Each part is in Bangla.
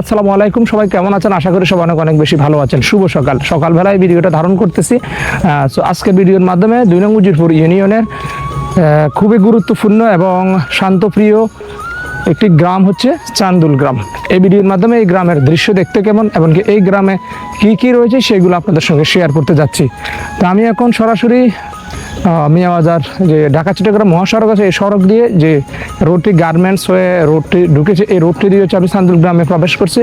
আসসালামু আলাইকুম। সবাই কেমন আছেন? আশা করি সবাই অনেক অনেক বেশি ভালো আছেন। শুভ সকাল। সকালবেলায় ভিডিওটা ধারণ করতেছি। সো আজকে ভিডিওর মাধ্যমে দুই নং উজিরপুর ইউনিয়নের খুবই গুরুত্বপূর্ণ এবং শান্তপ্রিয় একটি গ্রাম হচ্ছে চান্দুল গ্রাম। এই ভিডিওর মাধ্যমে এই গ্রামের দৃশ্য দেখতে কেমন এমনকি এই গ্রামে কি কি রয়েছে সেগুলো আপনাদের সঙ্গে শেয়ার করতে যাচ্ছি। তো আমি এখন সরাসরি আহ, মিয়া যে ঢাকা চট্টগ্রাম মহাসড়ক আছে এই সড়ক দিয়ে যে রোডটি গার্মেন্টস হয়ে রোডটি ঢুকেছে এই রোডটি দিয়ে হচ্ছে আমি চান্দুল গ্রামে প্রবেশ করছি।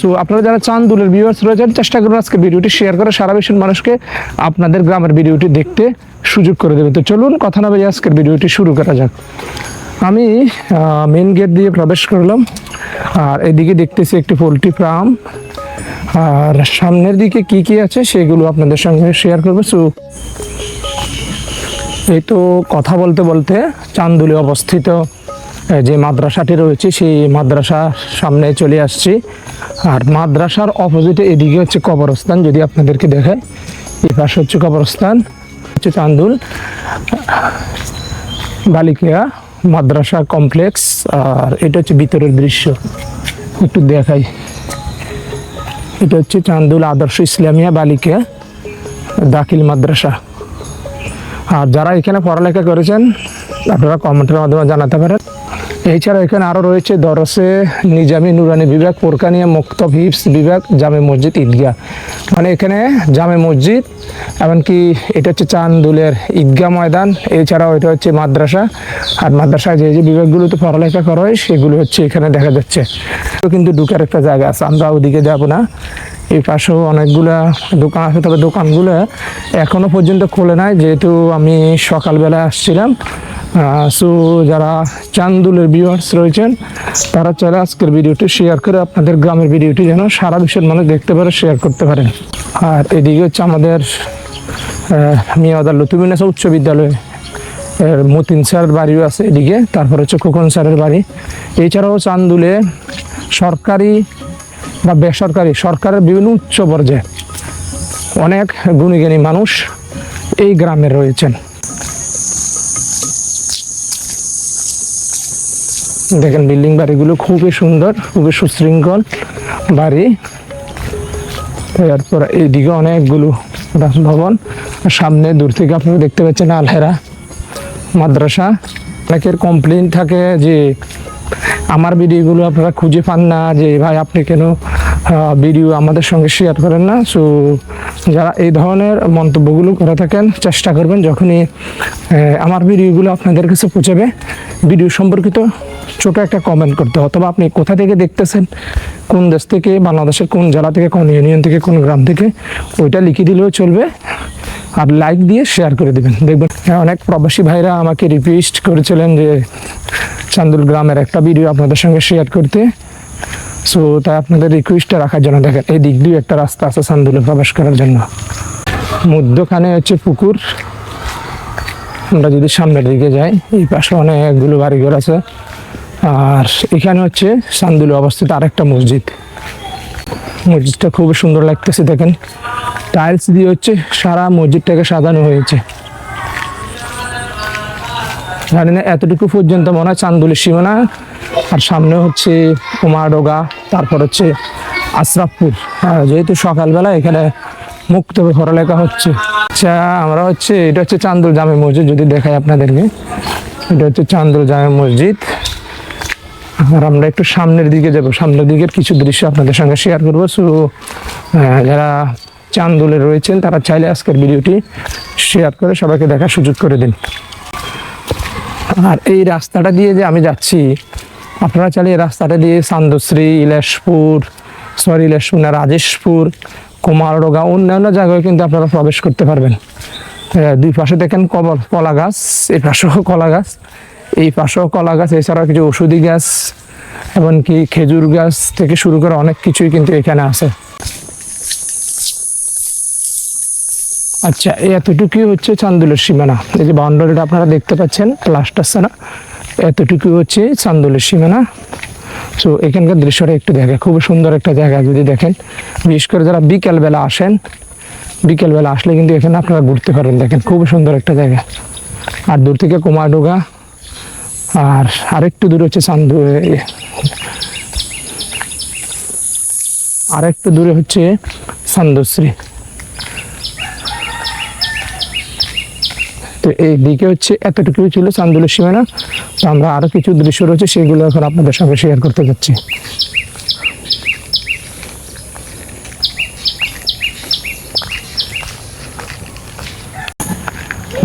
সো আপনারা যারা চান্দুলের ভিউয়ার্স রয়েছেন চেষ্টা করুন আজকে ভিডিওটি শেয়ার করে সারা বিশ্বের মানুষকে আপনাদের গ্রামের ভিডিওটি দেখতে সুযোগ করে দেবে। তো চলুন কথা না বলে আজকের ভিডিওটি শুরু করা যাক। আমি মেন গেট দিয়ে প্রবেশ করলাম আর এদিকে দেখতেছি একটি পোলট্রি ফার্ম। আর সামনের দিকে কি কি আছে সেগুলো আপনাদের সঙ্গে শেয়ার করব। সো এই তো কথা বলতে বলতে চান্দুলে অবস্থিত যে মাদ্রাসাটি রয়েছে, সেই মাদ্রাসার সামনে চলে আসছি। আর মাদ্রাসার অপোজিটে এদিকে হচ্ছে কবরস্থান, যদি আপনাদেরকে দেখায় এই পাশে হচ্ছে কবরস্থান, হচ্ছে চান্দুল। বালিকা মাদ্রাসা কমপ্লেক্স, আর এটা হচ্ছে ভিতরের দৃশ্য। একটু দেখাই। এটা হচ্ছে চান্দুল আদর্শ ইসলামিয়া বালিকা দাখিল মাদ্রাসা। আর যারা এখানে পড়ালেখা করেছেন, আপনারা কমেন্টের মাধ্যমে জানাতে পারেন। এছাড়া এখানে আরও রয়েছে দরসে, নিজামি নুরানি বিভাগ, পোরকানিয়া, মুক্তব হিপস বিভাগ, জামে মসজিদ, ঈদগাহ। মানে এখানে জামে মসজিদ, এমনকি এটা হচ্ছে চান্দুলের ঈদগাহ ময়দান, এছাড়াও এটা হচ্ছে মাদ্রাসা। আর মাদ্রাসায় যে যে বিভাগগুলোতে পড়ালেখা করা হয়, সেগুলো হচ্ছে এখানে দেখা যাচ্ছে। কিন্তু ঢুকার একটা জায়গা আছে, আমরা ওদিকে যাব না। এই পাশেও অনেকগুলা দোকান আছে, তবে দোকানগুলো এখনও পর্যন্ত খোলে নাই। যেহেতু আমি সকালবেলা আসছিলাম সো যারা চান্দুলের ভিউয়ার্স রয়েছেন, তারা চাইলে আজকের ভিডিওটি শেয়ার করে আপনাদের গ্রামের ভিডিওটি যেন সারা বিশ্বের মানুষ দেখতে পারে শেয়ার করতে পারেন আর এদিকে হচ্ছে আমাদের মিয়াদার লতুমিনাসা উচ্চ বিদ্যালয়, এর মতিন স্যারের বাড়িও আছে এদিকে, তারপর হচ্ছে খোকন স্যারের বাড়ি। এছাড়াও চান্দুলে সরকারি বা বেসরকারি, সরকারের বিভিন্ন উচ্চ পর্যায়ে অনেক গুণীজ্ঞানী মানুষ এই গ্রামে রয়েছেন। দেখেন বিল্ডিং বাড়িগুলো খুবই সুন্দর, খুবই সুশৃঙ্খল বাড়ি। এরপর এইদিকে অনেকগুলো ভবন সামনে দূর থেকে আপনারা দেখতে পাচ্ছেন আলহেরা মাদ্রাসা। অনেকের কমপ্লেন থাকে যে আমার ভিডিওগুলো আপনারা খুঁজে পান না যে, ভাই, আপনি কেন ভিডিও আমাদের সঙ্গে শেয়ার করেন না? সো যারা এই ধরনের মন্তব্যগুলো করে থাকেন, চেষ্টা করবেন যখনই আমার ভিডিওগুলো আপনাদের কাছে পৌঁছাবে। ভিডিও সম্পর্কিত ছোট একটা কমেন্ট করতে অথবা আপনি কোথা থেকে দেখতেছেন, কোন দেশ থেকে, বাংলাদেশের কোন জেলা থেকে, কোন ইউনিয়ন থেকে, কোন গ্রাম থেকে, ওইটা লিখে দিলেও চলবে। আর লাইক দিয়ে শেয়ার করে দেবেন। দেখবেন, অনেক প্রবাসী ভাইরা আমাকে রিকোয়েস্ট করেছিলেন যে চান্দুল গ্রামের একটা ভিডিও আপনাদের সঙ্গে শেয়ার করতে। সো তাই আপনাদের রিকোয়েস্টটা রাখার জন্য দেখেন, এই দিক দিয়ে একটা রাস্তা আছে চান্দুলে প্রবেশ করার জন্য। মধ্যখানে হচ্ছে পুকুর। আমরা যদি সামনের দিকে যাই, এই পাশে অনেকগুলো বাড়িঘর আছে। আর এখানে হচ্ছে চান্দুলে অবস্থিত আরেকটা মসজিদ। মসজিদটা খুবই সুন্দর লাগতেছে, দেখেন। টাইলস দিয়ে হচ্ছে সারা মসজিদটাকে সাজানো হয়েছে। জানি না এতটুকু পর্যন্ত মনে হয় চান্দুলের সীমানা, আর সামনে হচ্ছে কুমারডোগা তারপর হচ্ছে আশরাফপুর। আর যেহেতু সকালবেলা এখানে মুক্ত পড়ালেখা হচ্ছে। আচ্ছা আমরা হচ্ছে, এটা হচ্ছে চান্দুল জামে মসজিদ, যদি দেখাই আপনাদেরকে। এটা হচ্ছে চান্দুল জামে মসজিদ। আর আমরা একটু সামনের দিকে যাব। সামনের দিকের কিছু দৃশ্য আপনাদের সঙ্গে শেয়ার করব। সো যারা চান্দুলে রয়েছেন, তারা চাইলে আজকের ভিডিওটি শেয়ার করে সবাইকে দেখার সুযোগ করে দিন। আর এই রাস্তাটা দিয়ে যে আমি যাচ্ছি, আপনারা চাইলে এই রাস্তাটা দিয়ে সান্দশ্রী ইলাসপুর সরি, ইলেশপুর না, রাজেশপুর, কুমারডোগা, অন্যান্য জায়গায় কিন্তু আপনারা প্রবেশ করতে পারবেন। দুই পাশে দেখেন কবল, কলা গাছ, এই পাশেও কলা গাছ, এই পাশেও কলা গাছ, এছাড়াও কিছু ওষুধি গাছ, এমনকি খেজুর গাছ থেকে শুরু করে অনেক কিছুই কিন্তু এখানে আছে। আচ্ছা এতটুকুই হচ্ছে চান্দুলের সীমানা। এই যে বাউন্ডারিটা আপনারা দেখতে পাচ্ছেন লাস্ট আসছে না এতটুকু হচ্ছে চান্দুলের সীমানা। সো এখানকার দৃশ্যটা একটু দেখে খুব সুন্দর একটা জায়গা যদি দেখেন। বিশেষ করে যারা বিকেলবেলা আসেন, বিকেলবেলা আসলে কিন্তু এখানে আপনারা ঘুরতে পারেন দেখেন খুব সুন্দর একটা জায়গা। আর দূর থেকে কুমারডোগা আর আরেকটু দূর হচ্ছে চান্দু আরেকটু দূরে হচ্ছে সান্দশ্রী তো এই দিকে হচ্ছে এতটুকুই ছিল চান্দুলের সীমানা। তো আমরা আরও কিছু দৃশ্য রয়েছে, সেগুলো এখন আপনাদের সঙ্গে শেয়ার করতে যাচ্ছি।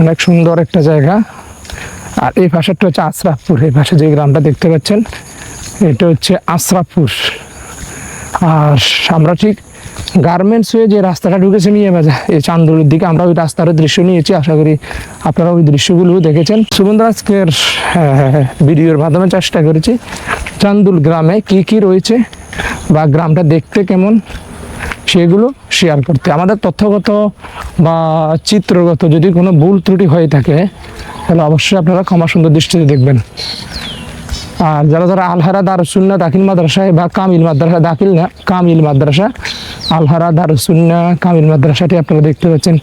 অনেক সুন্দর একটা জায়গা। আর এই ভাষাটা হচ্ছে আশরাফপুর, এই পাশে যে গ্রামটা দেখতে পাচ্ছেন, এটা হচ্ছে আশরাফপুর। আর আমরা ঠিক গার্মেন্টস হয়ে যে রাস্তাটা ঢুকেছে নিয়ে বাজা এই চান্দুরের দিকে আমরা ওই রাস্তার দৃশ্য নিয়েছি আশা করি আপনারা ওই দৃশ্যগুলো দেখেছেন। সুবন্ধ আজকের হ্যাঁ, ভিডিওর মাধ্যমে চেষ্টা করেছি চান্দুল গ্রামে কি কি রয়েছে বা গ্রামটা দেখতে কেমন সেগুলো শেয়ার করতে। আমাদের তথ্যগত বা চিত্রগত যদি কোনো ভুল ত্রুটি হয়ে থাকে তাহলে অবশ্যই আপনারা ক্ষমা সুন্দর দৃষ্টিতে দেখবেন। আর যারা যারা আলহারা দারুসুন্না দাখিল মাদ্রাসায় বা কামিল মাদ্রাসা দাখিল না কামিল মাদ্রাসা আলহারা দারুসুন্না কামিল মাদ্রাসাটি আপনারা দেখতে পাচ্ছেন।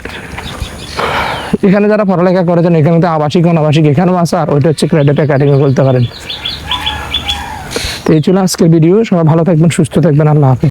এখানে যারা পড়ালেখা করেছেন, এখানে তো আবাসিক, অনাবাসিক এখানেও আছে, আর ওইটা হচ্ছে ক্রেডিট একাডেমি বলতে পারেন। তো এই ছিল আজকের ভিডিও সবাই ভালো থাকবেন, সুস্থ থাকবেন। আল্লাহ হাফিজ।